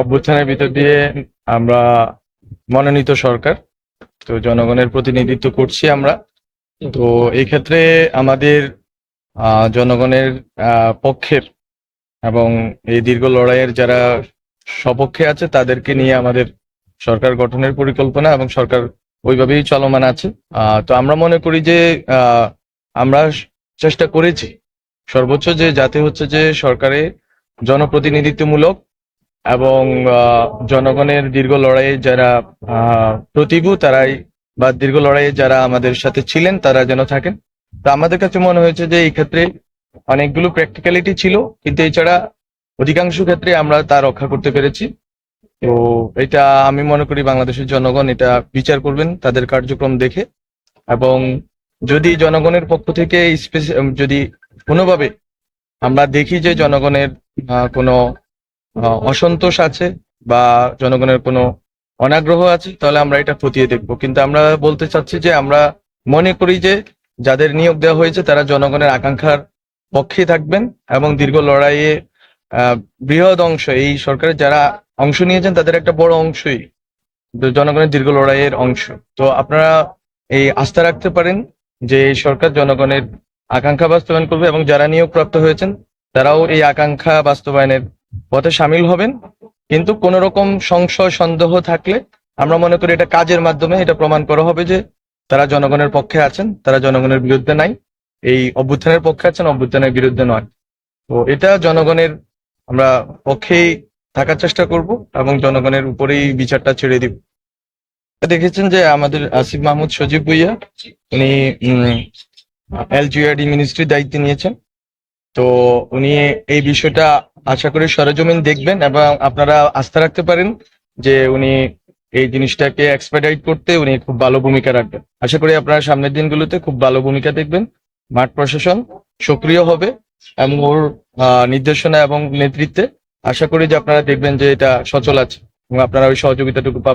অভ্যুত্থানের ভিতর দিয়ে আমরা মনোনীত সরকার, তো জনগণের প্রতিনিধিত্ব করছি আমরা। তো এই ক্ষেত্রে আমাদের জনগণের পক্ষের এবং এই দীর্ঘ লড়াইয়ের যারা সপক্ষে আছে, তাদেরকে নিয়ে আমাদের সরকার গঠনের পরিকল্পনা এবং সরকার ওইভাবেই চলমান আছে। তো আমরা মনে করি যে আমরা চেষ্টা করেছি সর্বোচ্চ যে যাতে হচ্ছে যে সরকারে জনপ্রতিনিধিত্বমূলক এবং জনগণের দীর্ঘ লড়াইয়ে যারা প্রতিভু তারাই বা দীর্ঘ লড়াইয়ে যারা আমাদের সাথে ছিলেন তারা যেন থাকেন। তো আমাদের কাছে মনে হয়েছে যে এই ক্ষেত্রে অনেকগুলো প্র্যাকটিক্যালিটি ছিল, কিন্তু এছাড়া অধিকাংশ ক্ষেত্রে আমরা তা রক্ষা করতে পেরেছি। তো এটা আমি মনে করি বাংলাদেশের জনগণ এটা বিচার করবেন, তাদের কার্যক্রম দেখে। এবং যদি জনগণের পক্ষ থেকে যদি কোনোভাবে আমরা দেখি যে জনগণের কোনো অসন্তোষ আছে বা জনগণের কোনো অনাগ্রহ আছে, তাহলে আমরা এটা খতিয়ে দেখব। কিন্তু আমরা বলতে চাচ্ছি যে আমরা মনে করি যে যাদের নিয়োগ দেওয়া হয়েছে, তারা জনগণের আকাঙ্ক্ষার পক্ষে থাকবেন এবং দীর্ঘ লড়াইয়ে বৃহৎ অংশ, এই সরকারের যারা অংশ নিয়েছেন, তাদের একটা বড় অংশই জনগণের দীর্ঘ লড়াইয়ের অংশ। তো আপনারা এই আস্থা রাখতে পারেন যে এই সরকার জনগণের আকাঙ্ক্ষা বাস্তবায়ন করবে এবং যারা নিয়োগপ্রাপ্ত হয়েছেন, তারাও এই আকাঙ্ক্ষা বাস্তবায়নের পথে সামিল হবেন, কিন্তু কোন রকম সংশয়, সন্দেহ থাকলে আমরা মনে করি এটা কাজের মাধ্যমে এটা প্রমাণ করা হবে যে তারা জনগণের পক্ষে আছেন, তারা জনগণের বিরুদ্ধে নাই, এই অভ্যুত্থানের পক্ষে আছেন, অভ্যুত্থানের বিরুদ্ধে নয়। তো এটা জনগণের, আমরা পক্ষেই থাকার চেষ্টা করব এবং জনগণের উপরেই বিচারটা ছেড়ে দিব। দেখেছেন যে আমাদের আসিফ মাহমুদ সজীব ভুইয়া, উনি এলজিআরডি মিনিস্ট্রির দায়িত্ব নিয়েছেন। তো উনি এই বিষয়টা আশা করি সরেজমিন দেখবেন এবং আপনারা আস্থা রাখতে পারেন যে উনি এই জিনিসটাকে এক্সপেডাইট করতে উনি খুব ভালো ভূমিকা রাখবেন। আশা করি আপনারা সামনের দিনগুলোতে খুব ভালো ভূমিকা দেখবেন। মাঠ প্রশাসন সক্রিয় হবে এবং ওর নির্দেশনা এবং নেতৃত্বে আশা করি যে আপনারা দেখবেন যে এটা সচল আছে এবং আপনারা ওই সহযোগিতাটুকু পাবেন।